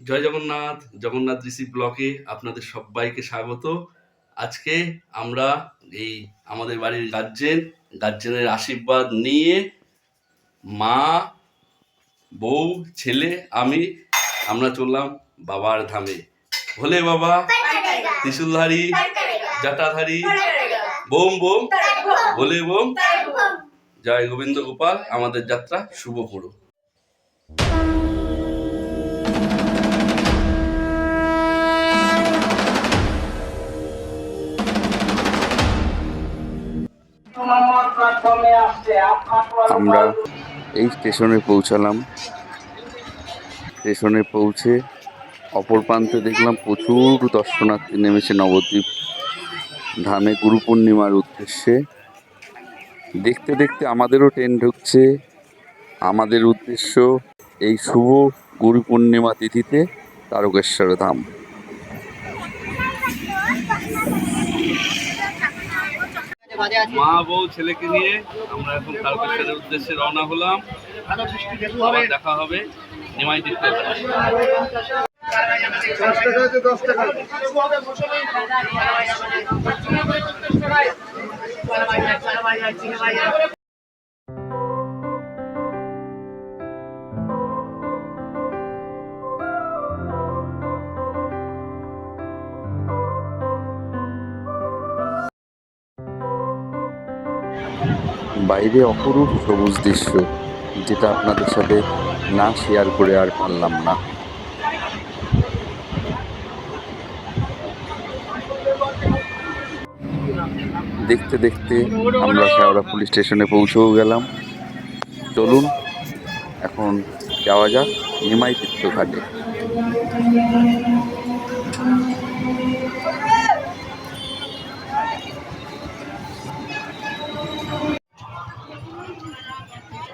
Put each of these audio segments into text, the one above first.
জয় জগন্নাথ জগন্নাথ ঋষি ব্লকে আপনাদের সবাইকে স্বাগত। আজকে আমরা এই আমাদের বাড়ির গার্জেন, গার্জেনের আশীর্বাদ নিয়ে মা, বউ, ছেলে, আমি, আমরা চললাম বাবার ধামে। ভোলে বাবা, ত্রিশুলধারী, জাটাধারী, বোম বোম, ভোলে বোম। জয় গোবিন্দ গোপাল, আমাদের যাত্রা শুভ করুক। আমরা এই স্টেশনে পৌঁছালাম। স্টেশনে পৌঁছে অপর প্রান্তে দেখলাম প্রচুর দর্শনার্থী নেমেছে নবদ্বীপ ধামে গুরু পূর্ণিমার উদ্দেশ্যে। দেখতে দেখতে আমাদেরও ট্রেন ঢুকছে। আমাদের উদ্দেশ্য এই শুভ গুরু পূর্ণিমা তিথিতে তারকেশ্বর ধাম। মা বউ ছেলেকে নিয়ে আমরা এখন তারকেশ্বরের উদ্দেশ্যে রওনা হলাম। আবার দেখা হবে নিমাই বাইরে অপরূপ সবুজ দৃশ্য যেটা আপনাদের সাথে না শেয়ার করে আর পারলাম না। দেখতে দেখতে আমরা শেওড়া পুলিশ স্টেশনে পৌঁছেও গেলাম। চলুন, এখন যাওয়া যাক নিমাই তীর্থঘাটে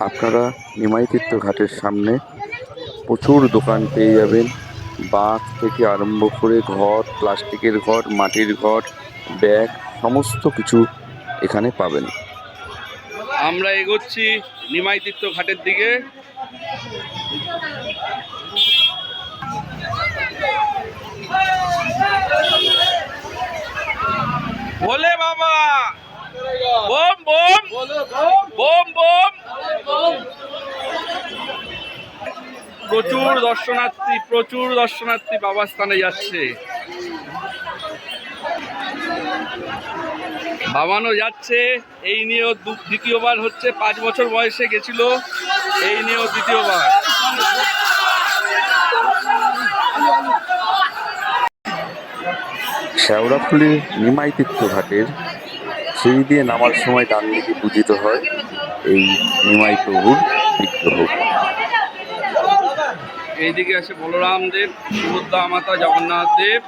আপনারা নিমাই তীর্থঘাটের সামনে প্রচুর দোকান পেয়ে যাবেন। বাঁশ থেকে আরম্ভ করে ঘর, প্লাস্টিকের ঘর, মাটির ঘর, ব্যাগ, সমস্ত কিছু এখানে পাবেন। আমরা এগোচ্ছি নিমাই তীর্থ ঘাটের দিকে। ভোলে বাবা! বোম বোম। বোম বোম। প্রচুর দর্শনার্থী প্রচুর দর্শনার্থী বাবার স্থানে যাচ্ছে। বাবানও যাচ্ছে। এই নিয়েও দ্বিতীয়বার হচ্ছে, পাঁচ বছর বয়সে গেছিল। এই নিয়েও দ্বিতীয়বার। শেওড়াফুলির নিমাই তীর্থঘাটের সিঁড়ি দিয়ে নামার সময় ডান দিকে পূজিত হয় এই নিমাই প্রভুর বিগ্রহ। এইদিকে আছে বলরাম দেব, সুভদ্রা মাতা, জগন্নাথ দেব।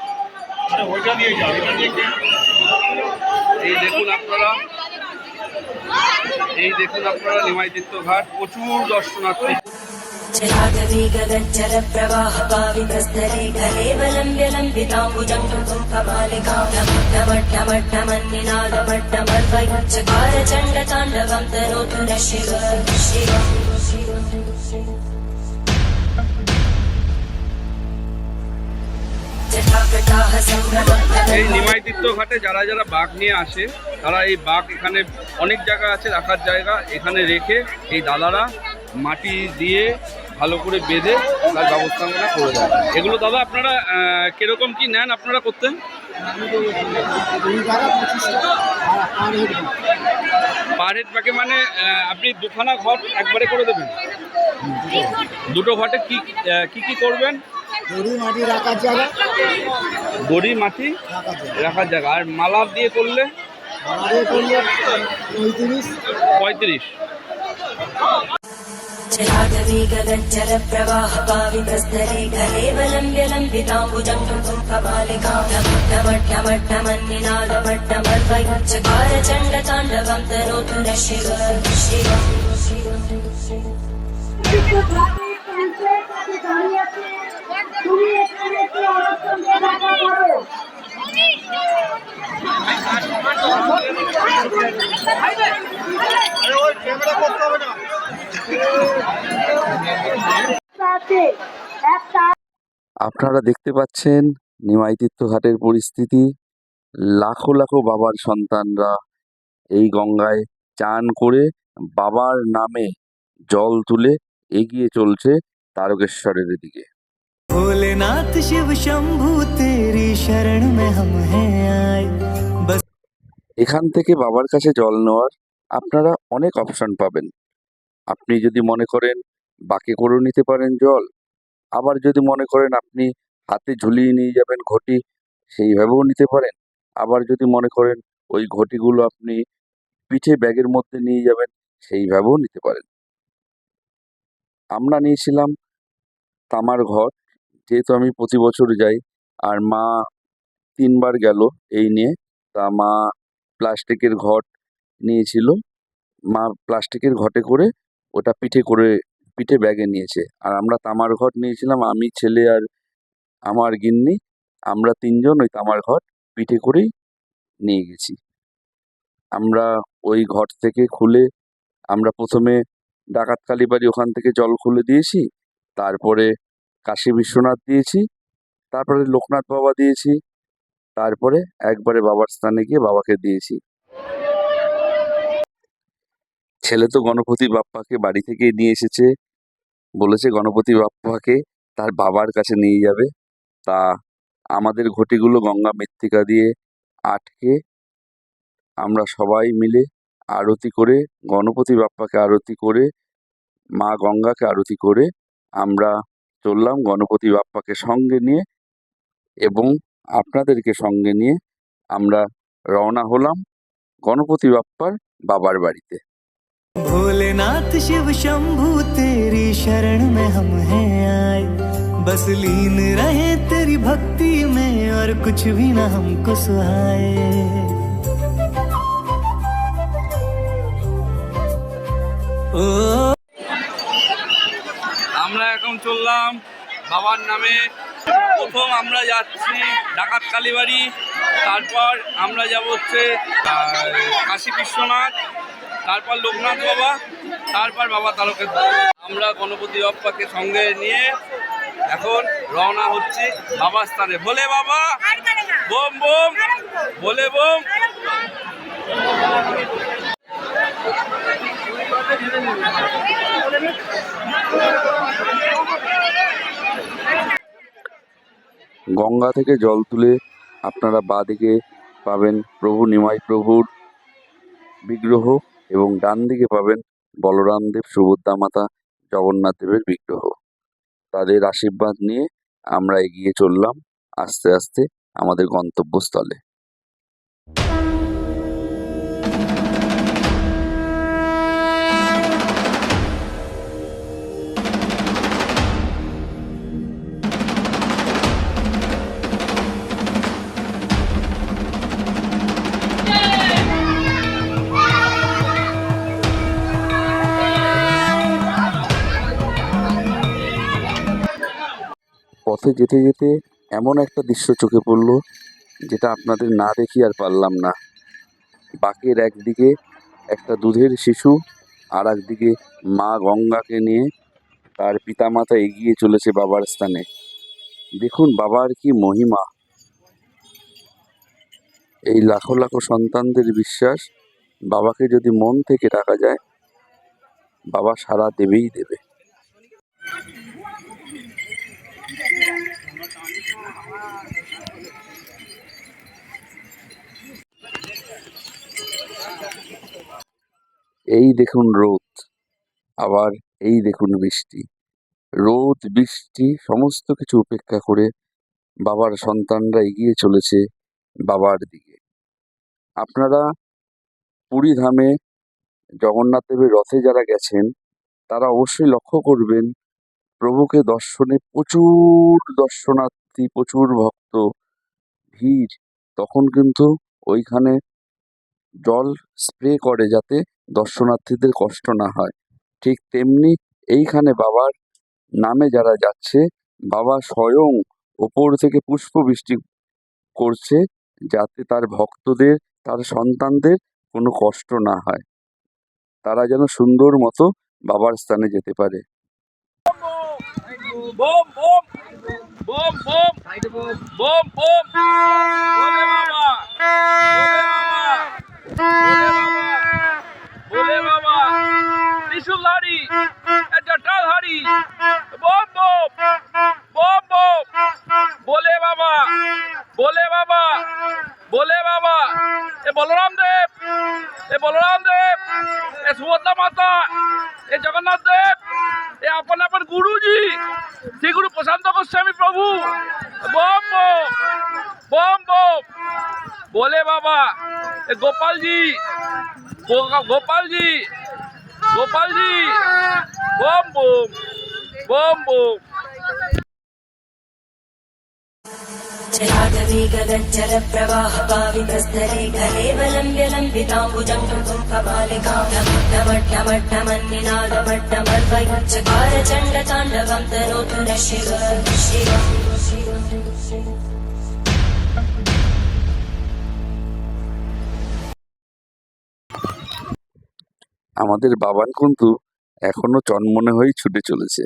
এই দেখুন আপনারা, এই দেখুন আপনারা নিমাই ঘাট প্রচুর দর্শনার্থী। जलागवीगगज्जल प्रवाह पावितस्तरे कलेवलम्ब्य लम्बिताम्बुजं कृतं कपालिका नमट्टमट्टमन्निनादमट्टमर्वयच्चकार चण्डताण्डवं तनोतु न शिव शिव जटाकटाः এই सम्भ्रमः নিমাই তীর্থ ঘাটে যারা যারা বাঘ নিয়ে আসে তারা এই বাঘ এখানে অনেক জায়গা আছে রাখার জায়গা এখানে রেখে এই দাদারা মাটি দিয়ে ভালো করে বেঁধে তার ব্যবস্থাপনা করে দেয় এগুলো দাদা আপনারা কীরকম কি নেন আপনারা করতেন? পার হেড প্যাকে মানে আপনি দুখানা ঘর একবারে করে দেবেন? দুটো ঘটে কি কি কি করবেন? গড়ি মাটি রাখার জায়গা। দড়ি মাটি রাখার জায়গা আর মালা দিয়ে করলে? আমাদের করলে পঁয়ত্রিশ। পঁয়ত্রিশ। जलागवीगगज्जल प्रवाह पावितस्तरे कलेवलम्ब्य लम्बिताम्बुजं कृतं कपालिका नमट्टमट्टमन्निनादमट्टमर्वयच्चकार चण्डताण्डवं तनोतु न शिव शिव তুমি এখানে কি অবস্থান আপনারা দেখতে পাচ্ছেন নিমাই তীর্থঘাটের পরিস্থিতি লাখো লাখো বাবার সন্তানরা এই গঙ্গায় চান করে বাবার নামে জল তুলে এগিয়ে চলছে তারকেশ্বরের দিকে भोलेनाथ शिव शंभू तेरी शरण में हम हैं आए बस এখান থেকে বাবার কাছে জল নেওয়ার আপনারা অনেক অপশন পাবেন আপনি যদি মনে করেন বাকি করেও নিতে পারেন জল, আবার যদি মনে করেন আপনি হাতে ঝুলিয়ে নিয়ে যাবেন ঘটি, সেইভাবেও নিতে পারেন। আবার যদি মনে করেন ওই ঘটিগুলো আপনি পিঠে ব্যাগের মধ্যে নিয়ে যাবেন, সেইভাবেও নিতে পারেন। আমরা নিয়েছিলাম তামার ঘট যেহেতু আমি প্রতি বছর যাই, আর মা তিনবার গেল এই নিয়ে। তা মা প্লাস্টিকের ঘট নিয়েছিল। মা প্লাস্টিকের ঘটে করে ওটা পিঠে করে, পিঠে ব্যাগে নিয়েছে। আর আমরা তামার ঘট নিয়েছিলাম, আমি, ছেলে আর আমার গিন্নি, আমরা তিনজন ওই তামার ঘট পিঠে করেই নিয়ে গেছি। আমরা ওই ঘট থেকে খুলে, আমরা প্রথমে ডাকাত কালীবাড়ি ওখান থেকে জল খুলে দিয়েছি, তারপরে কাশী বিশ্বনাথ দিয়েছি, তারপরে লোকনাথ বাবা দিয়েছি, তারপরে একবারে বাবার স্থানে গিয়ে বাবাকে দিয়েছি। ছেলে তো গণপতি বাপ্পাকে বাড়ি থেকে নিয়ে এসেছে। বলেছে গণপতি বাপ্পাকে তার বাবার কাছে নিয়ে যাবে। তা আমাদের ঘটিগুলো গঙ্গা মৃত্তিকা দিয়ে আটকে আমরা সবাই মিলে আরতি করে গণপতি বাপ্পাকে আরতি করে, মা গঙ্গাকে আরতি করে আমরা চললাম গণপতি বাপ্পাকে সঙ্গে নিয়ে এবং আপনাদেরকে সঙ্গে নিয়ে আমরা রওনা হলাম গণপতি বাপ্পার বাবার বাড়িতে। भोलेनाथ शिव शंभू तेरी शरण में हम हैं आए बस लीन रहे तेरी भक्ति में और कुछ भी ना हमको सुहाए ओ আমরা এখন চললাম বাবার নামে প্রথম আমরা যাচ্ছি ডাকাত কালীবাড়ি তারপর আমরা যাব হচ্ছে আহ, কাশী বিশ্বনাথ তারপর লোকনাথ বাবা, তারপর বাবা তারকের আমরা গণপতি বাপ্পাকে সঙ্গে নিয়ে এখন রওনা হচ্ছি বাবার স্থানে। বলে বাবা, বোম বোম, বলে বোম। গঙ্গা থেকে জল তুলে আপনারা বাঁদিকে পাবেন প্রভু নিমাই প্রভুর বিগ্রহ। এবং ডান দিকে পাবেন বলরাম দেব, সুভদ্রা মাতা, জগন্নাথ দেবের বিগ্রহ। তাদের আশীর্বাদ নিয়ে আমরা এগিয়ে চললাম আস্তে আস্তে আমাদের গন্তব্যস্থলে। পথে যেতে যেতে এমন একটা দৃশ্য চোখে পড়ল, যেটা আপনাদের না দেখি আর পারলাম না। বাঁকের একদিকে একটা দুধের শিশু আর একদিকে মা গঙ্গাকে নিয়ে তার পিতামাতা এগিয়ে চলেছে বাবার স্থানে। দেখুন বাবার কি মহিমা। এই লাখো লাখো সন্তানদের বিশ্বাস বাবাকে যদি মন থেকে রাখা যায়, বাবা সারা দেবেই দেবে। এই দেখুন রোদ, আবার এই দেখুন বৃষ্টি। রোদ, বৃষ্টি, সমস্ত কিছু উপেক্ষা করে বাবার সন্তানরা এগিয়ে চলেছে বাবার দিকে। আপনারা পুরী ধামে জগন্নাথ দেবের রথে যারা গেছেন, তারা অবশ্যই লক্ষ্য করবেন, প্রভুকে দর্শনে প্রচুর দর্শনার্থী প্রচুর ভক্ত ভিড় তখন কিন্তু ওইখানে জল স্প্রে করে যাতে দর্শনার্থীদের কষ্ট না হয় ঠিক তেমনি এইখানে বাবার নামে যারা যাচ্ছে বাবা স্বয়ং ওপর থেকে পুষ্প বৃষ্টি করছে যাতে তার ভক্তদের তার সন্তানদের কোনো কষ্ট না হয় তারা যেন সুন্দর মতো বাবার স্থানে যেতে পারে বোম বোম। বোম। বোম বলে বাবা। বলে বাবা। ত্রিশুল হাড়ি একটা টাল হাড়ি। বোম বোম। বোম বোম। বলে বাবা। বলে বাবা। বলে বাবা। এ বলরাম দেব। এ বলরাম দেব। এ সুভদ্রা মাতা। এ জগন্নাথ দেব। बाबा। ए, गोपाल जी। गो- गोपाल जी। गोपाल जी। बम बम। बम बम। तनोतु न शिव शिव আমাদের বাবান কিন্তু এখনও চনমনে হয়েই ছুটে চলেছে।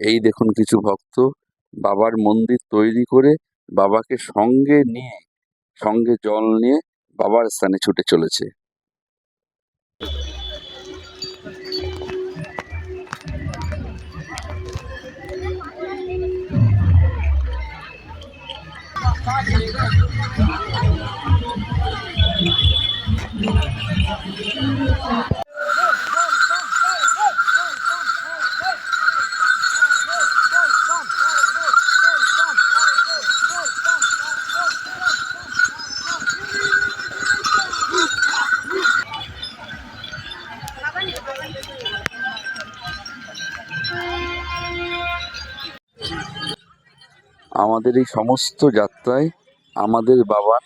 এই দেখুন কিছু ভক্ত বাবার মন্দির তৈরি করে বাবাকে সঙ্গে নিয়ে সঙ্গে জল নিয়ে বাবার স্থানে ছুটে চলেছে। আমাদের এই সমস্ত যাত্রায় আমাদের বাবা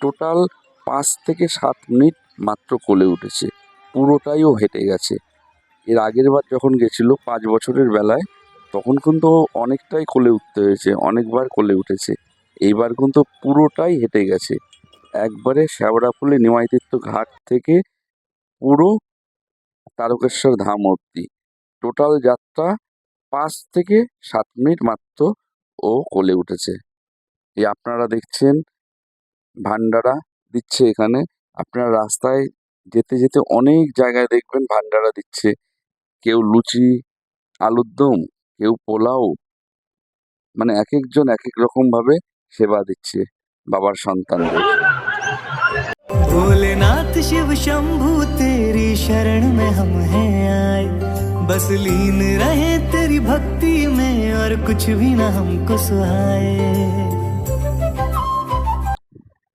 টোটাল পাঁচ থেকে সাত মিনিট মাত্র কোলে উঠেছে। পুরোটাই ও হেঁটে গেছে। এর আগের বার যখন গেছিল পাঁচ বছরের বেলায়, তখন কিন্তু অনেকটাই কোলে উঠতে হয়েছে, অনেকবার কোলে উঠেছে। এইবার কিন্তু পুরোটাই হেঁটে গেছে। একবারে শ্যাওড়াফুলি নিমাইতীর্থ ঘাট থেকে পুরো তারকেশ্বর ধাম অবধি। টোটাল যাত্রা পাঁচ থেকে সাত মিনিট মাত্র ও কোলে উঠেছে। এই আপনারা দেখছেন, ভান্ডারা দিচ্ছে এখানে। আপনারা রাস্তায় যেতে যেতে অনেক জায়গায় দেখবেন ভান্ডারা দিচ্ছে। কেউ লুচি, আলুর দম, কেউ পোলাও। মানে এক একজন এক এক রকমভাবে সেবা দিচ্ছে বাবার সন্তানদের। भोलेनाथ शिव शंभु तेरी शरण में हम हैं आए बस लीन रहे तेरी भक्ति में और कुछ भी ना हमको सुहाए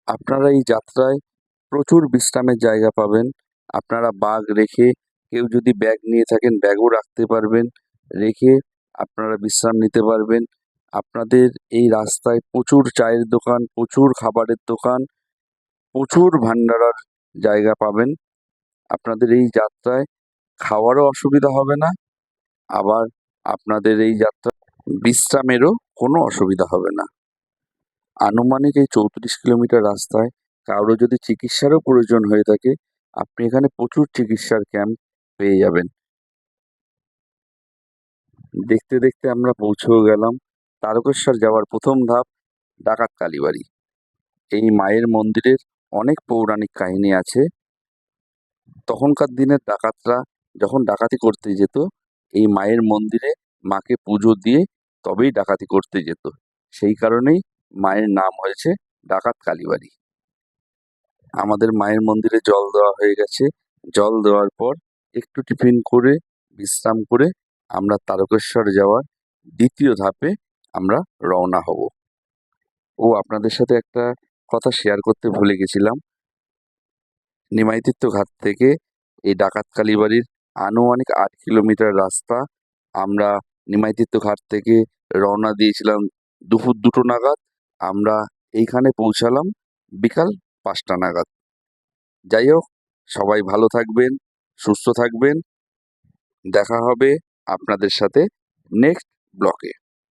আপনারা এই যাত্রায় প্রচুর বিশ্রামের জায়গা পাবেন আপনারা বাগ রেখে কেউ যদি ব্যাগ নিয়ে থাকেন ব্যাগও রাখতে পারবেন রেখে আপনারা বিশ্রাম নিতে পারবেন আপনাদের এই রাস্তায় প্রচুর চায়ের দোকান প্রচুর খাবারের দোকান প্রচুর ভান্ডারার জায়গা পাবেন। আপনাদের এই যাত্রায় খাওয়ারও অসুবিধা হবে না। আবার আপনাদের এই যাত্রা বিশ্রামেরও কোনো অসুবিধা হবে না। আনুমানিক এই চৌত্রিশ কিলোমিটার রাস্তায় কারও যদি চিকিৎসারও প্রয়োজন হয়ে থাকে, আপনি এখানে প্রচুর চিকিৎসার ক্যাম্প পেয়ে যাবেন। দেখতে দেখতে আমরা পৌঁছেও গেলাম তারকেশ্বর যাওয়ার প্রথম ধাপ ডাকাত কালীবাড়ি। এই মায়ের মন্দিরের অনেক পৌরাণিক কাহিনী আছে। তখনকার দিনের ডাকাতরা যখন ডাকাতি করতে যেত, এই মায়ের মন্দিরে মাকে পুজো দিয়ে তবেই ডাকাতি করতে যেত। সেই কারণেই মায়ের নাম হয়েছে ডাকাত কালীবাড়ি। আমাদের মায়ের মন্দিরে জল দেওয়া হয়ে গেছে। জল দেওয়ার পর একটু টিফিন করে, বিশ্রাম করে আমরা তারকেশ্বর যাওয়ার দ্বিতীয় ধাপে আমরা রওনা হব। ও, আপনাদের সাথে একটা কথা শেয়ার করতে ভুলে গেছিলাম। নিমাইতীর্থ ঘাট থেকে এই ডাকাত কালীবাড়ির আনুমানিক আট কিলোমিটার রাস্তা আমরা নিমাইতীর্থ ঘাট থেকে রওনা দিয়েছিলাম দুপুর দুটো নাগাদ। আমরা এইখানে পৌঁছালাম বিকাল পাঁচটা নাগাদ। যাই হোক, সবাই ভালো থাকবেন, সুস্থ থাকবেন। দেখা হবে আপনাদের সাথে নেক্সট ব্লকে